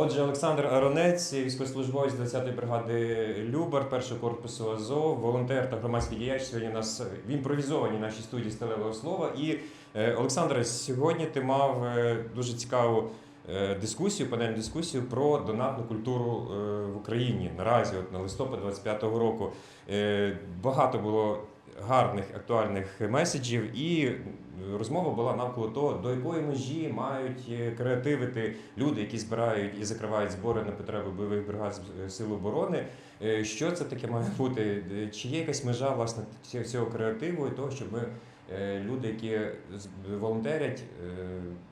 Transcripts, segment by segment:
Отже, Олександр Аронець, військовослужбовець 20-ї бригади Любар, першого корпусу Азов, волонтер та громадський діяч. Сьогодні у нас в імпровізованій нашій студії сталевого слова. І е, Олександре, сьогодні ти мав е, дуже цікаву е, дискусію, панельну дискусію про донатну культуру е, в Україні наразі, от на листопад 25-го року. Е, Багато було гарних актуальних меседжів, і розмова була навколо того, до якої межі мають е, креативити люди, які збирають і закривають збори на потреби бойових бригад З- Сил оборони. Е, Що це таке має бути? Е, Чи є якась межа власне цього- креативу і того, щоб ми, е, люди, які волонтерять, е,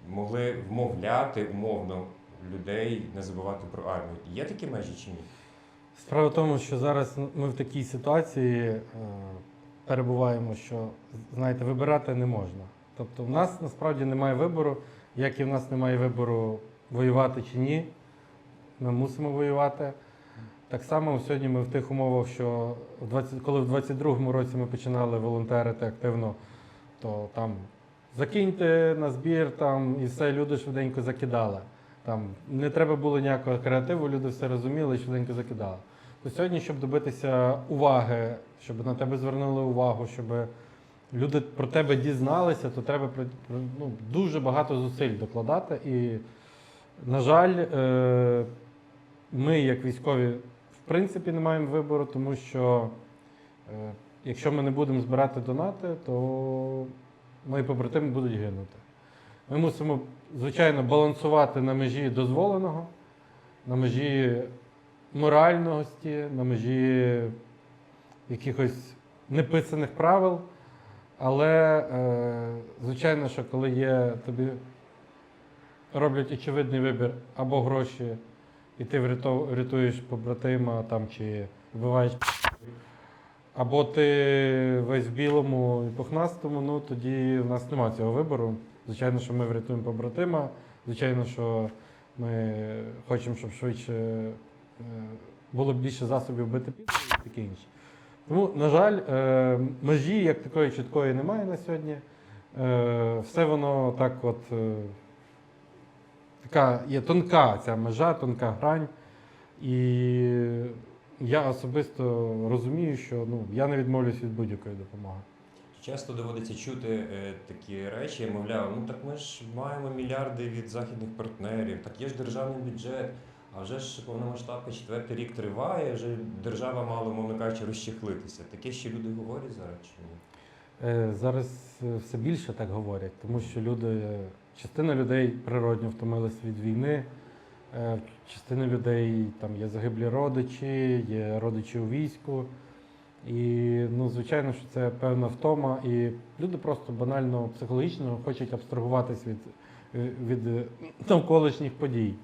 могли вмовляти умовно людей не забувати про армію? Є такі межі чи ні? Справа в тому, що зараз ми в такій ситуації е, перебуваємо, що знаєте, вибирати не можна. Тобто, в нас насправді немає вибору, як і в нас немає вибору воювати чи ні. Ми мусимо воювати. Так само сьогодні ми в тих умовах, що 20, коли в 22-му році ми починали волонтерити активно, то там закиньте на збір там, і все, люди швиденько закидали. Там не треба було ніякого креативу, люди все розуміли і швиденько закидали. То сьогодні, щоб добитися уваги, щоб на тебе звернули увагу, щоб люди про тебе дізналися, то треба ну, дуже багато зусиль докладати. І, на жаль, е, ми, як військові, в принципі, не маємо вибору, тому що е, якщо ми не будемо збирати донати, то мої побратими будуть гинути. Ми мусимо, звичайно, балансувати на межі дозволеного, на межі моральності, на межі якихось неписаних правил. Але, е, звичайно, що коли є тобі роблять очевидний вибір або гроші, і ти врятуєш побратима там, чи вбиваєш або ти весь в білому і пухнастому, ну тоді в нас немає цього вибору. Звичайно, що ми врятуємо побратима, звичайно, що ми хочемо, щоб швидше е, було більше засобів бити під і таке інше. Тому, на жаль, е, межі як такої чіткої немає на сьогодні. Е, Все воно так от. Така є тонка ця межа, тонка грань. І я особисто розумію, що ну, я не відмовлюсь від будь-якої допомоги. Часто доводиться чути е, такі речі, мовляв, ну так ми ж маємо мільярди від західних партнерів, так є ж державний бюджет, а вже ж повномасштабка четвертий рік триває, вже держава мало, мовно кажучи, розчехлитися. Таке ще люди говорять зараз чи ні? Е, Зараз е, все більше так говорять, тому що люди, е, частина людей природньо втомилися від війни, частина людей там є загиблі родичі, є родичі у війську. І ну, звичайно, що це певна втома, і люди просто банально психологічно хочуть абстрагуватись від, від навколишніх подій.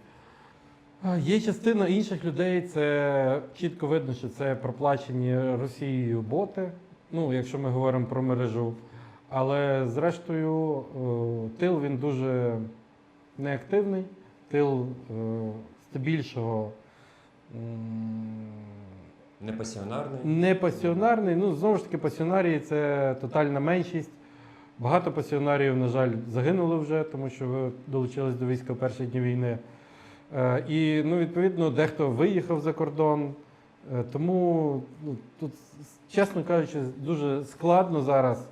Є частина інших людей, це чітко видно, що це проплачені Росією боти, ну, якщо ми говоримо про мережу. Але зрештою, е, тил він дуже неактивний, тил е, стабільшого. Не пасіонарний? Не пасіонарний. Ну, знову ж таки, пасіонарії це тотальна меншість. Багато пасіонарів, на жаль, загинули вже, тому що ви долучились до війська в перші дні війни. Е, І, ну, відповідно, дехто виїхав за кордон. Е, Тому ну, тут, чесно кажучи, дуже складно зараз.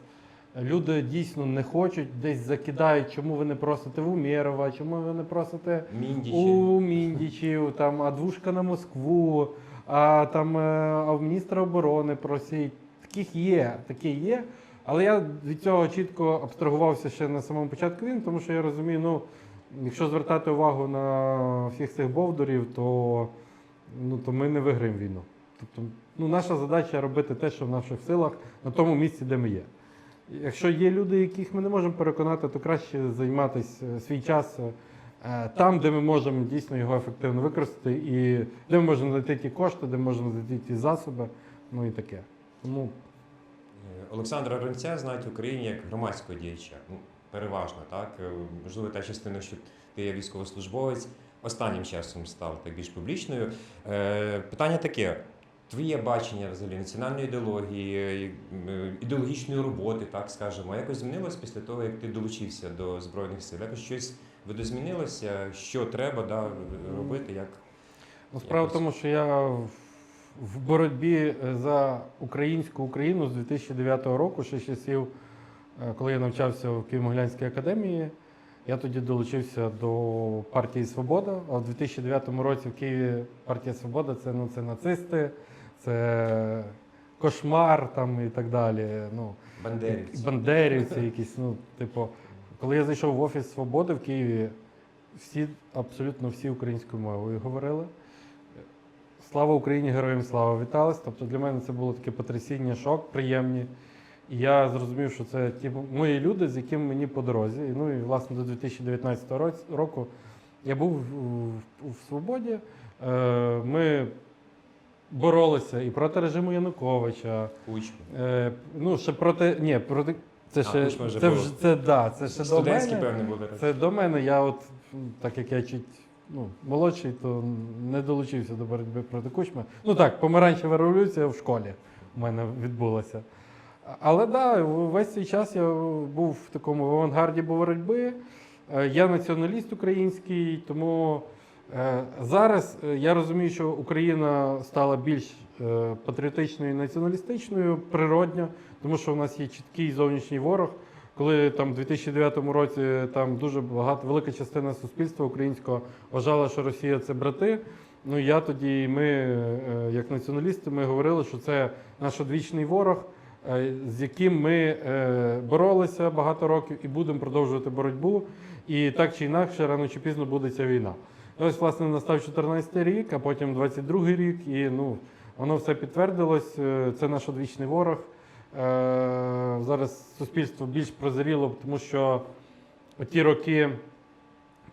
Люди дійсно не хочуть, десь закидають, чому ви не просите в Умєрова, чому ви не просите Міндічі. у Міндічів, там, а двушка на Москву, а там е, а в міністра оборони просять. Таких є, такі є. Але я від цього чітко абстрагувався ще на самому початку війни, тому що я розумію, ну, якщо звертати увагу на всіх цих бовдурів, то, ну, то ми не виграємо війну. Тобто, ну, наша задача робити те, що в наших силах, на тому місці, де ми є. Якщо є люди, яких ми не можемо переконати, то краще займатися е, свій час е, там, де ми можемо дійсно його ефективно використати, і де ми можемо знайти ті кошти, де ми можемо знайти ті засоби, ну і таке. Тому Олександра Ронця знають в Україні як громадського діяча. Переважно, так? Е, Можливо, та частина, що ти є військовослужбовець, останнім часом стала так більш публічною. Е, питання таке: твоє бачення взагалі національної ідеології, е, ідеологічної роботи, так скажемо, якось змінилось після того, як ти долучився до Збройних сил? Якось щось видозмінилося, що треба да, робити, як Ну, справа в тому, що я в- боротьбі за українську Україну з 2009 року, ще часів, коли я навчався в Києво-Могилянській академії, я тоді долучився до партії Свобода. А в 2009 році в Києві партія Свобода це, ну, це нацисти, це кошмар там і так далі. Ну, бандерівці? Бандерівці якісь, ну, типу, коли я зайшов в офіс Свободи в Києві, всі, абсолютно всі українською мовою говорили. Слава Україні, героям слава вітались. Тобто для мене це було таке потрясіння, шок, приємні. І я зрозумів, що це ті мої люди, з якими мені по дорозі. Ну і власне до 2019 року я був в, свободі. Е, ми боролися і проти режиму Януковича. Кучма. Е, ну, ще проти. Ні, проти. Це А, ще. Кучма вже це, було. вже, це, да, це ще до мене. були. Це до мене. Я от, так як я чуть ну, молодший, то не долучився до боротьби проти Кучми. Ну так, помаранчева революція в школі у мене відбулася. Але да, весь цей час я був в такому авангарді боротьби. Е, Я націоналіст український, тому е, зараз е, я розумію, що Україна стала більш патріотичною і націоналістичною природньо, тому що в нас є чіткий зовнішній ворог. Коли там в 2009 році там дуже багато велика частина суспільства українського вважала, що Росія це брати. Ну я тоді, ми, як націоналісти, ми говорили, що це наш одвічний ворог, з яким ми е, боролися багато років і будемо продовжувати боротьбу. І так чи інакше, рано чи пізно буде ця війна. Ось, власне, настав 14 рік, а потім 22 рік, і ну, воно все підтвердилось. Е, Це наш одвічний ворог. Е, Зараз суспільство більш прозріло, тому що ті роки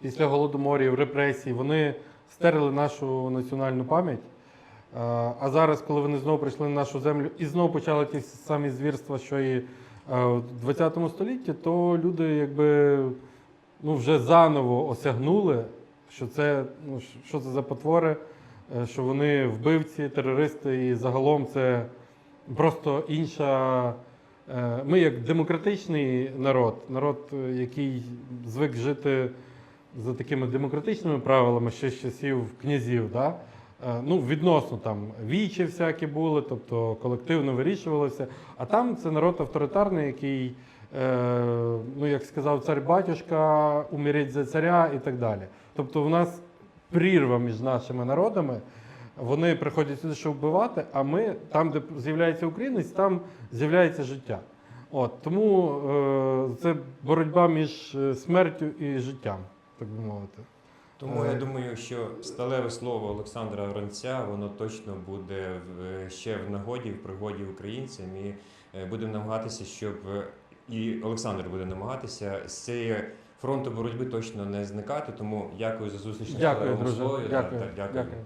після голодоморів, репресій, вони стерли нашу національну пам'ять. А зараз, коли вони знову прийшли на нашу землю і знову почали ті самі звірства, що і е, в 20 столітті, то люди якби ну, вже заново осягнули, що це, ну, що це за потвори, е, що вони вбивці, терористи, і загалом це просто інша. е, Ми як демократичний народ, народ, який звик жити за такими демократичними правилами ще з часів князів, да? Е, ну, відносно там вічі всякі були, тобто колективно вирішувалося. А там це народ авторитарний, який, е, ну як сказав цар батюшка, умереть за царя і так далі. Тобто в нас прірва між нашими народами. Вони приходять сюди, щоб вбивати, а ми там, де з'являється українець, там з'являється життя. От тому е, це боротьба між е, смертю і життям, так би мовити. Тому Е, я думаю, що сталеве слово Олександра Гранця воно точно буде ще в нагоді, в пригоді українцям, і е, будемо намагатися, щоб е, і Олександр буде намагатися з цієї фронту боротьби точно не зникати. Тому дякую за зустріч. Дякую, друзі. Дякую. Так, Дякую.